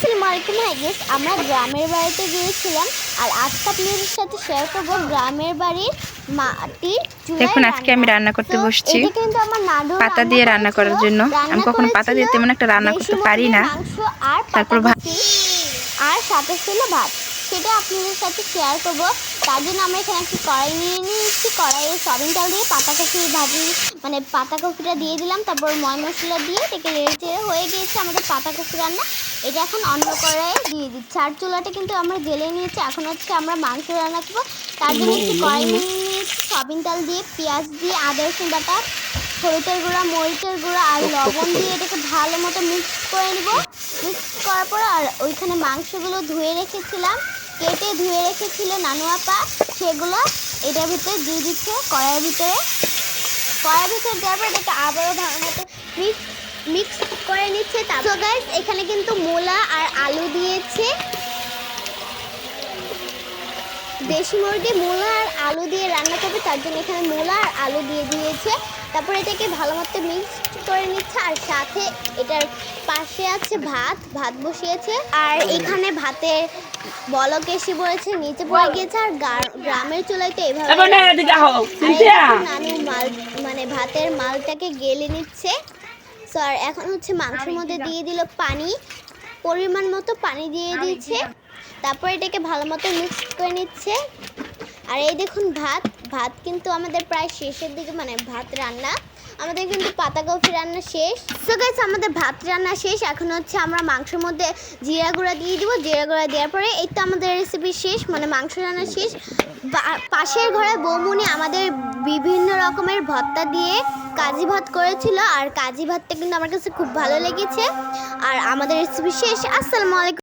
আসসালামু আলাইকুম হাইগেস আমরা গ্রামের বাড়িতে গিয়েছিলাম আর আজকে আপনাদের সাথে শেয়ার করব গ্রামের বাড়ির চুলায় দেখুন আজকে আমি রান্না করতে বসছি। পাতা দিয়ে রান্না করার জন্য। আমি কখনো পাতা দিয়ে তেমন একটা রান্না করতে পারি না। তারপর ভাত। আর সাথে ছিল ভাত সেটা আপনাদের সাথে শেয়ার করব তার জন্য আমরা এখানে একটি কড়াই নিয়ে নিয়েছি কড়াইয়ে সয়াবিন তেল দিয়ে পাতা কফি ভাজি মানে পাতা কফিটা দিয়ে দিলাম তারপর ময় মশলা দিয়ে নেড়ে হয়ে গিয়েছে আমাদের পাতা কফি রান্না এটা এখন অন্য কড়াইয়ে দিয়ে দিচ্ছি। আর চুলাটা কিন্তু আমরা জেলে নিয়েছি। এখন হচ্ছে আমরা মাংস রান্না করব। তার জন্য একটি কড়াই নিয়ে নিয়েছি। সয়াবিন তেল দিয়ে, পেঁয়াজ দিয়ে, আদা, রসুন বাটা, হলুদের গুঁড়া, মরিচের গুঁড়া আর লবণ দিয়ে এটাকে ভালো মতো মিক্স করে নিব। মিক্স করার পর আর ওইখানে মাংসগুলো ধুয়ে রেখেছিলাম। কেটে ধুয়ে রেখেছিল নানু আপা। সেগুলো এটার ভিতরে দিয়ে দিচ্ছে কড়াইয়ের ভিতরে। কড়াইয়ের ভিতরে দেওয়ার পর এটাকে আবারও ভালো মতো মিক্স মিক্স করে নিচ্ছে তারপর গাইস এখানে কিন্তু মূলা আর আলু দিয়েছে। দেশি মুরগি মূলা আর আলু দিয়ে রান্না করবে তার জন্য এখানে মূলা আর আলু দিয়ে দিয়েছে। তারপর এটাকে ভালো মতো মিক্স করে নিচ্ছে আর সাথে এটার পাশে আছে ভাত ভাত বসিয়েছে। আর এখানে ভাতের বলক এসে পড়েছে নিচে পড়ে গিয়েছে আর গ্রামের চুলায় তো এভাবে মানে ভাতের মালটাকে গেলে নিচ্ছে। So, আর এখন হচ্ছে মাংসের মধ্যে দিয়ে দিল পানি। পরিমাণ মতো পানি দিয়ে দিচ্ছে। তারপর এটাকে ভালো মতো মিক্স করে নিচ্ছে। আর এই দেখুন ভাত। ভাত কিন্তু আমাদের প্রায় শেষের দিকে মানে ভাত রান্না। আমাদের কিন্তু পাতা কফি রান্না শেষ। সো গাইস আমাদের ভাত রান্না শেষ। এখন হচ্ছে আমরা মাংসের মধ্যে জিরা গুঁড়া দিয়ে দিব। জিরা গুঁড়া দেওয়ার পরে এই তো আমাদের রেসিপি শেষ মানে মাংস রান্না শেষ। পাশের ঘরে বৌমুনি আমাদের বিভিন্ন রকমের ভর্তা দিয়ে কাজি ভাত করেছিল আর কাজী ভাতটা কিন্তু আমার কাছে খুব ভালো লেগেছে। আর আমাদের রেসিপি শেষ। আসসালামু আলাইকুম।